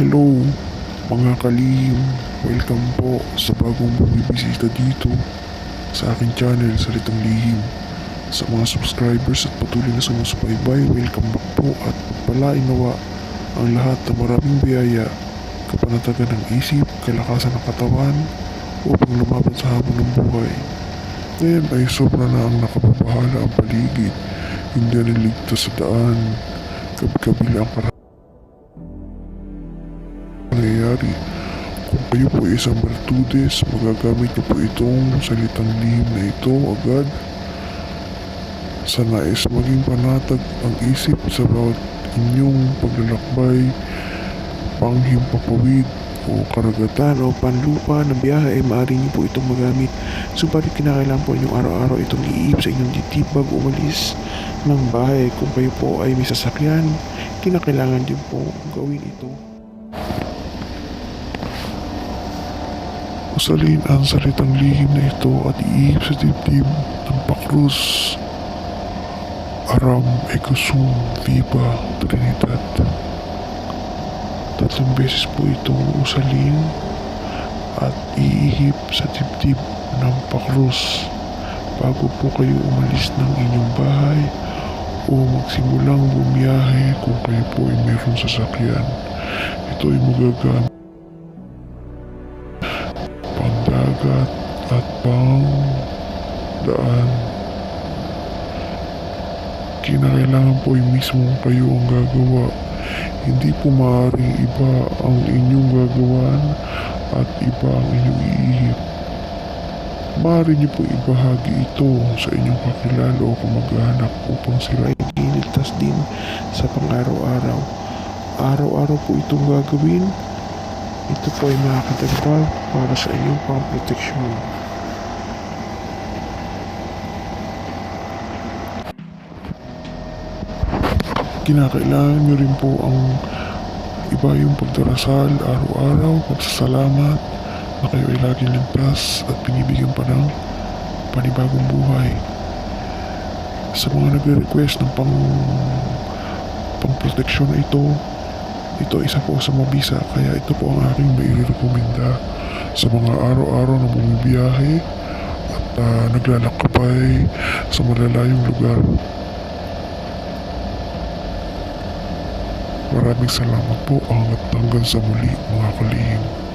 Hello mga kalim, welcome po sa bagong bumibisita dito sa aking channel, Salitang Lihim. Sa mga subscribers at patuloy na sumusubaybay, welcome back po at pagpalain nawa ang lahat ng maraming biyaya, kapanatagan ng isip, kalakasan ng katawan, upang lumaban sa hamon ng buhay. Ngayon ay sobra na ang nakapabahala ang paligid, hindi na sa daan, kabi-kabila ang karamihan nangyayari. Kung kayo po ay isang Bertudes, magagamit niyo po itong salitang lihim na ito agad sa nais maging panatag ang isip sa bawat inyong paglalakbay, panghimpapawid o karagatan o panlupa na biyahe ay maaari niyo po itong magamit. Subalit kinakailangan po inyong araw-araw itong iip sa inyong dibdib bago umalis ng bahay. Kung kayo po ay may sasakyan, kinakailangan din po gawin ito. Usalin ang salitang lihim na ito at iihip sa dibdib ng pakrus. Aram Egosum Viva Trinidad. Tatlong beses po itong usalin at iihip sa dibdib ng pakrus bago po kayo umalis ng inyong bahay o magsimulang bumiyahe kung kayo po ay mayroong sasakyan. Ito ay magagamit pangdagat at pang daan. Kinakailangan po ay mismo kayo ang gagawa. Hindi po maaaring iba ang inyong gagawan at iba ang inyong iihip. Maaari niyo po ibahagi ito sa inyong kakilala o kamag-anak upang sila ay iligtas din sa pang-araw-araw. Araw-araw po itong gagawin ito po ay makakatagpag para sa inyong pang-proteksyon. Kinakailangan nyo rin po ang iba yung pagdarasal araw-araw, pagsasalamat na kayo ay laging ligtas at binibigyan pa ng panibagong buhay. Sa mga nagre-request ng pang pang-proteksyon na ito, ito isa po sa mabisa kaya ito po ang aking mairekomenda sa mga araw-araw na bumibiyahe at ah, naglalakbay sa malalayong lugar. Maraming salamat po hanggat hanggang sa muli mga kalihim.